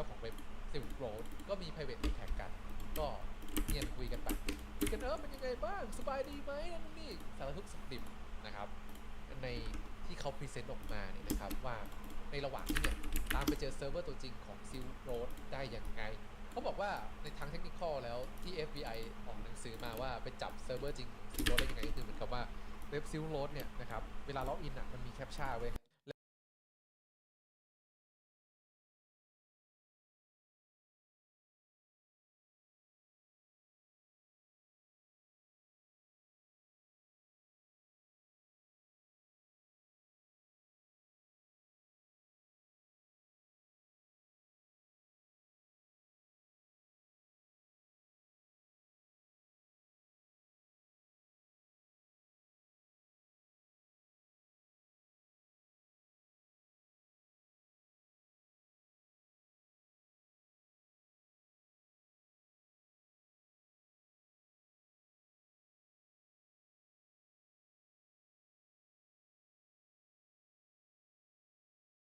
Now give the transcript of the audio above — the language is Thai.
จ้าของเว็บซิลโรดก็มี private attack กัน ก็เนียนคุยกันไปคุยกันเออเป็นยังไงบ้างสบายดีไหมนั่นนี่สารทุกสุขดิบนะครับ ในที่เขาพรีเซนต์ออกมาเนี่ยนะครับว่าในระหว่างที่เนี่ยตามไปเจอเซิร์ฟเวอร์ตัวจริงของซิลโรดได้อย่างไง เขาบอกว่าในทางเทคนิคแล้วที่ FBI ออกหนังสือมาว่าไปจับเซิร์ฟเวอร์จริงซิลโรดได้ยังไงก็คือเหมือนกับว่าเว็บซิลโรดเนี่ยนะครับเวลาล็อกอินอะมันมีแคปชั่นไว้